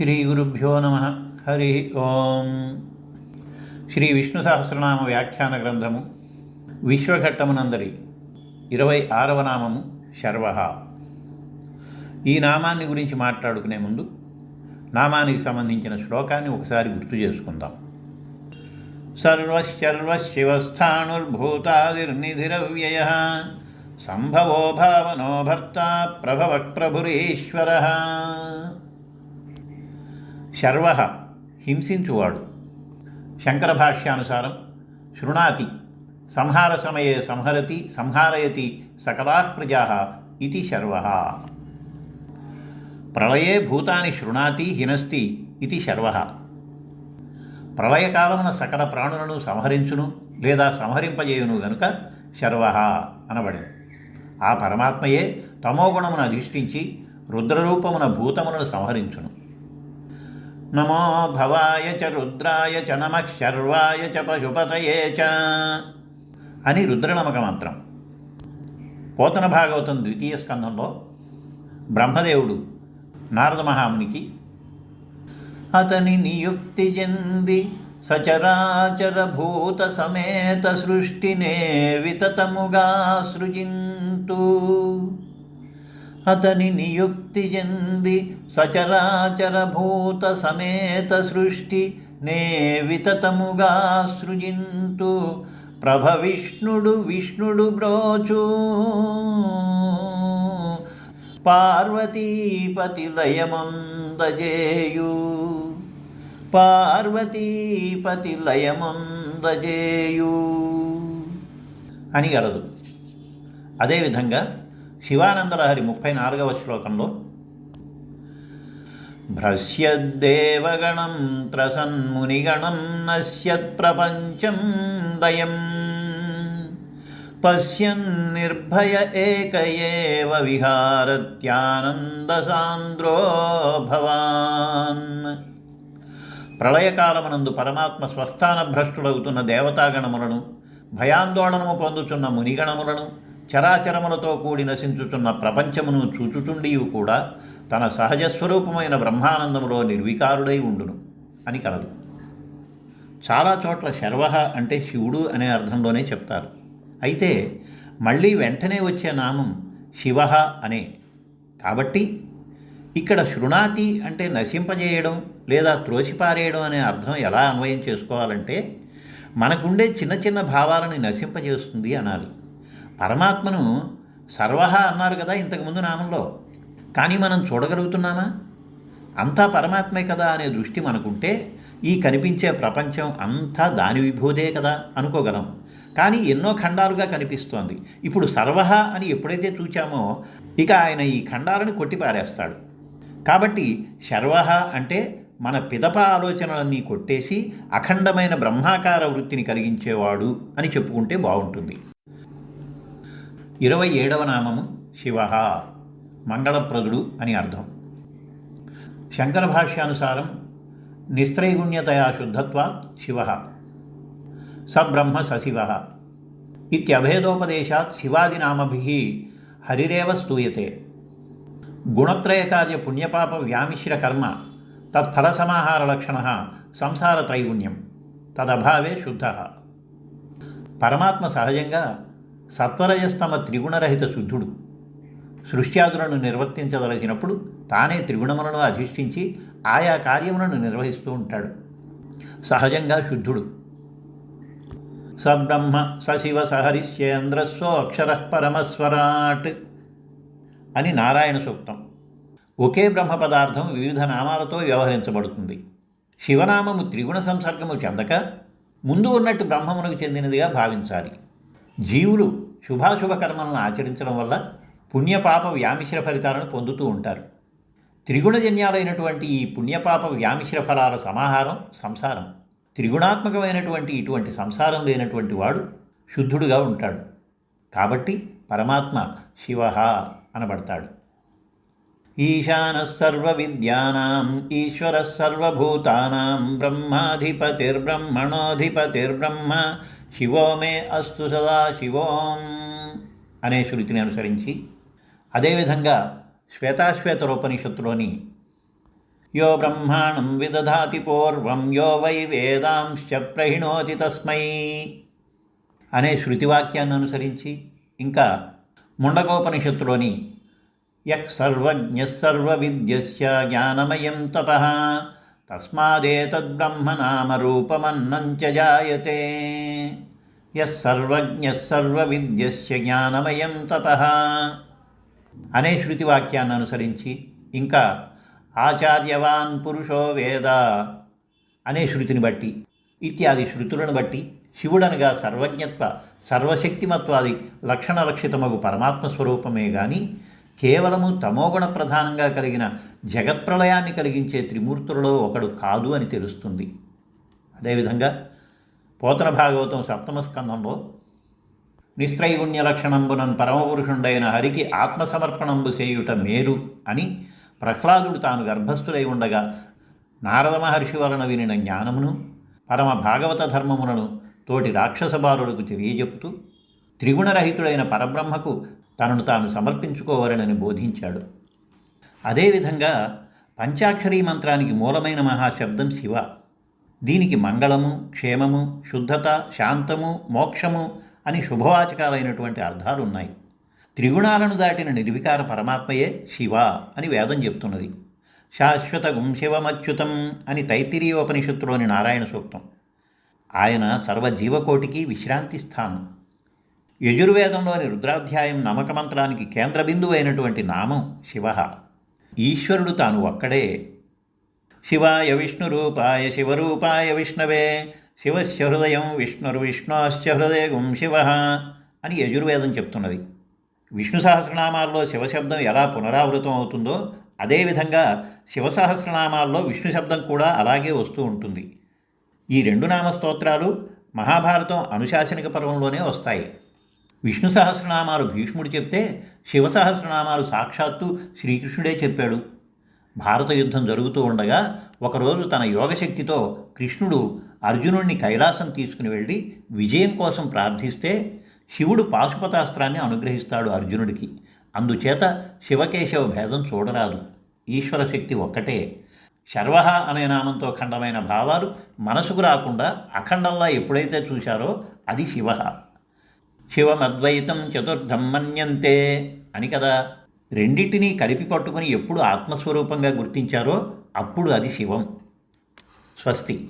శ్రీ గురుభ్యో నమ హరి ఓం శ్రీ విష్ణు సహస్రనామ వ్యాఖ్యాన గ్రంథము విశ్వఘట్టమునందరి ఇరవై ఆరవ నామము శర్వ। ఈ నామాన్ని గురించి మాట్లాడుకునే ముందు నామానికి సంబంధించిన శ్లోకాన్ని ఒకసారి గుర్తు చేసుకుందాం. సర్వశర్వశివస్థాణుర్భూతాదిర్నిధిరవ్యయ సంభవో భావనో భర్త ప్రభవ ప్రభురీశ్వర। శర్వ హింసించువాడు. శంకర భాష్యానుసారం శృణాతి సంహార సమయే సంహరతి సంహారయతి సకలా ప్రజా ఇది శర్వ. ప్రళయే భూతాని శృణాతి హినస్తి ఇది శర్వ. ప్రళయకాలమున సకల ప్రాణులను సంహరించును లేదా సంహరింపజేయును గనుక శర్వ అనబడి ఆ పరమాత్మయే తమోగుణమును అధిష్ఠించి రుద్రరూపమున భూతములను సంహరించును. నమో భవాయ చ రుద్రాయ చ నమ శర్వాయ చ పశుపతయే చ అని రుద్రనమక మంత్రం పోతన భాగవతం ద్వితీయ స్కంధంలో బ్రహ్మదేవుడు నారద మహామునికి అతని నియుక్తి చెంది సచరాచర భూత సమేత సృష్టినే వితతముగా సృజింతు అతని నియుక్తి చెంది సచరాచర భూత సమేత సృష్టి నే వితతముగా సృజింతు. ప్రభ విష్ణుడు విష్ణుడు బ్రోచు. పార్వతీపతి లయమందజేయు పార్వతీపతి లయమందజేయు అని గలదు అదేవిధంగా శివానందలహరి ముప్పై నాలుగవ శ్లోకంలో భ్రశ్యద్దేవగణం త్రసన్మునిగణం నశ్యత్ప్రపంచం దయం పశ్యన్నిర్భయ ఏక ఏవ విహారత్యానందసాంద్రో భవాన్. ప్రళయకాలమునందు పరమాత్మ స్వస్థాన భ్రష్టుడవుతున్న దేవతాగణములను భయాందోళనము పొందుతున్న మునిగణములను చరాచరములతో కూడి నశించుతున్న ప్రపంచమును చూచుచుండియు కూడా తన సహజ స్వరూపమైన బ్రహ్మానందములో నిర్వికారుడై ఉండును అని కలదు. చాలా చోట్ల శర్వహ అంటే శివుడు అనే అర్థంలోనే చెప్తారు. అయితే మళ్ళీ వెంటనే వచ్చే నామం శివ అనే. కాబట్టి ఇక్కడ శృణాతి అంటే నశింపజేయడం లేదా త్రోసిపారేయడం అనే అర్థం ఎలా అన్వయం చేసుకోవాలంటే మనకుండే చిన్న చిన్న భావాలను నశింపజేస్తుంది అనాలి. పరమాత్మను సర్వహ అన్నారు కదా ఇంతకుముందు నామంలో. కానీ మనం చూడగలుగుతున్నామా? అంతా పరమాత్మే కదా అనే దృష్టి మనకుంటే ఈ కనిపించే ప్రపంచం అంతా దాని విభూదే కదా అనుకోగలం. కానీ ఎన్నో ఖండాలుగా కనిపిస్తోంది. ఇప్పుడు సర్వహ అని ఎప్పుడైతే చూచామో ఇక ఆయన ఈ ఖండాలను కొట్టిపారేస్తాడు. కాబట్టి శర్వహ అంటే మన పిదప ఆలోచనలన్నీ కొట్టేసి అఖండమైన బ్రహ్మాకార వృత్తిని కలిగించేవాడు అని చెప్పుకుంటే బాగుంటుంది. ఇరవై ఏడవ నామము శివ మంగళప్రదుడు అని అర్థం. శంకర భాష్యానుసారం నిస్త్రైగుణ్యతయా శుద్ధత్వాత్ శివ సబ్రహ్మ సశివ ఇత్యభేదోపదేశాత్ శివాదినామభి హరిరేవ స్తూయతే గుణత్రయకార్య పుణ్యపాప వ్యామిశ్ర కర్మ తత్ఫలసమాహారలక్షణ సంసారత్రైగుణ్యం తదభావే శుద్ధ పరమాత్మ సహజంగా సత్వరజస్తమ త్రిగుణరహిత శుద్ధుడు. సృష్ట్యాదులను నిర్వర్తించదలచినప్పుడు తానే త్రిగుణములను అధిష్ఠించి ఆయా కార్యములను నిర్వహిస్తూ ఉంటాడు. సహజంగా శుద్ధుడు. సబ్రహ్మ సశివ సహరిశ్చేంద్ర సోక్షర పరమస్వరాట్ అని నారాయణ సూక్తం. ఒకే బ్రహ్మ పదార్థం వివిధ నామాలతో వ్యవహరించబడుతుంది. శివనామము త్రిగుణ సంసర్గము చెందక ముందు ఉన్నట్టు బ్రహ్మమునకు చెందినదిగా భావించాలి. జీవులు శుభాశుభ కర్మలను ఆచరించడం వల్ల పుణ్యపాప వ్యామిశ్ర ఫలితాలను పొందుతూ ఉంటారు. త్రిగుణజన్యాలైనటువంటి ఈ పుణ్యపాప వ్యామిశ్ర ఫలాల సమాహారం సంసారం. త్రిగుణాత్మకమైనటువంటి ఇటువంటి సంసారం లేనటువంటి వాడు శుద్ధుడుగా ఉంటాడు. కాబట్టి పరమాత్మ శివ అనబడతాడు. ఈశాన సర్వ విద్యానాం ఈశ్వర సర్వభూతానాం బ్రహ్మాధిపతిర్బ్రహ్మణోధిపతిర్బ్రహ్మ శివో మే అస్తు సదా శివోం అనే శృతిని అనుసరించి అదేవిధంగా శ్వేతాశ్వేతరోపనిషత్తులోని యో బ్రహ్మాణం విదధాతి పూర్వం యో వై వేదాంశ ప్రహిణోతి తస్మై అనే శృతివాక్యాన్ని అనుసరించి ఇంకా ముండకోపనిషత్తులోని యక్ సర్వజ్ఞ సర్వవిద్యస్య జ్ఞానమయం తప తస్మాదేతద్బ్రహ్మనామరూపమన్నం చ జాయతే యః సర్వజ్ఞ సర్వవిద్యస్య జ్ఞానమయం తప. అనే శృతివాక్యాన్ని అనుసరించి ఇంకా ఆచార్యవాన్ పురుషో వేద అనే శృతిని బట్టి ఇత్యాది శృతులను బట్టి శివుడనగా సర్వజ్ఞత్వ సర్వశక్తిమత్వాది లక్షణలక్షితమగు పరమాత్మ స్వరూపమే కానీ కేవలము తమోగుణ ప్రధానంగా కలిగిన జగత్ప్రళయాన్ని కలిగించే త్రిమూర్తులలో ఒకడు కాదు అని తెలుస్తుంది. అదేవిధంగా పోతన భాగవతం సప్తమ స్కంధంలో నిస్త్రైగుణ్య లక్షణంబునన్ పరమపురుషుండైన హరికి ఆత్మసమర్పణంబు చేయుట మేరు అని ప్రహ్లాదుడు తాను గర్భస్థుడై ఉండగా నారద మహర్షి వలన వినిన జ్ఞానమును పరమ భాగవత ధర్మములను తోటి రాక్షస బాలులకు తెలియజెప్పుతూ త్రిగుణరహితుడైన పరబ్రహ్మకు తనను తాను సమర్పించుకోవాలని బోధించాడు. అదేవిధంగా పంచాక్షరీ మంత్రానికి మూలమైన మహాశబ్దం శివ. దీనికి మంగళము క్షేమము శుద్ధత శాంతము మోక్షము అని శుభవాచకాలైనటువంటి అర్థాలు ఉన్నాయి. త్రిగుణాలను దాటిన నిర్వికార పరమాత్మయే శివ అని వేదం చెప్తున్నది. శాశ్వత గుంశివమచ్యుతం అని తైత్తిరీయోపనిషత్తులోని నారాయణ సూక్తం. ఆయన సర్వజీవకోటికి విశ్రాంతి స్థానం. యజుర్వేదంలోని రుద్రాధ్యాయం నమక మంత్రానికి కేంద్ర బిందువు అయినటువంటి నామం శివ. ఈశ్వరుడు తాను ఒక్కడే. శివాయ విష్ణురూపాయ శివరూపాయ విష్ణవే. శివస్య హృదయం విష్ణుర్విష్ణోశ్చ హృదయం శివ అని యజుర్వేదం చెప్తున్నది. విష్ణు సహస్రనామాల్లో శివశబ్దం ఎలా పునరావృతం అవుతుందో అదేవిధంగా శివ సహస్రనామాల్లో విష్ణు శబ్దం కూడా అలాగే వస్తూ ఉంటుంది. ఈ రెండు నామస్తోత్రాలు మహాభారతం అనుశాసనిక పర్వంలోనే వస్తాయి. విష్ణు సహస్రనామాలు భీష్ముడు చెప్తే శివ సహస్రనామాలు సాక్షాత్తు శ్రీకృష్ణుడే చెప్పాడు. భారత యుద్ధం జరుగుతూ ఉండగా ఒకరోజు తన యోగశక్తితో కృష్ణుడు అర్జునుడిని కైలాసం తీసుకుని వెళ్ళి విజయం కోసం ప్రార్థిస్తే శివుడు పాశుపతాస్త్రాన్ని అనుగ్రహిస్తాడు అర్జునుడికి. అందుచేత శివకేశవ భేదం చూడరాదు. ఈశ్వర శక్తి ఒక్కటే. శర్వహ అనే నామంతో ఖండమైన భావాలు మనసుకు రాకుండా అఖండంలా ఎప్పుడైతే చూశారో అది శివ శివమద్వైతం చతుర్థం మన్యంతే అని కదా. రెండింటినీ కలిపి పట్టుకుని ఎప్పుడు ఆత్మస్వరూపంగా గుర్తించారో అప్పుడు అది శివం. స్వస్తి.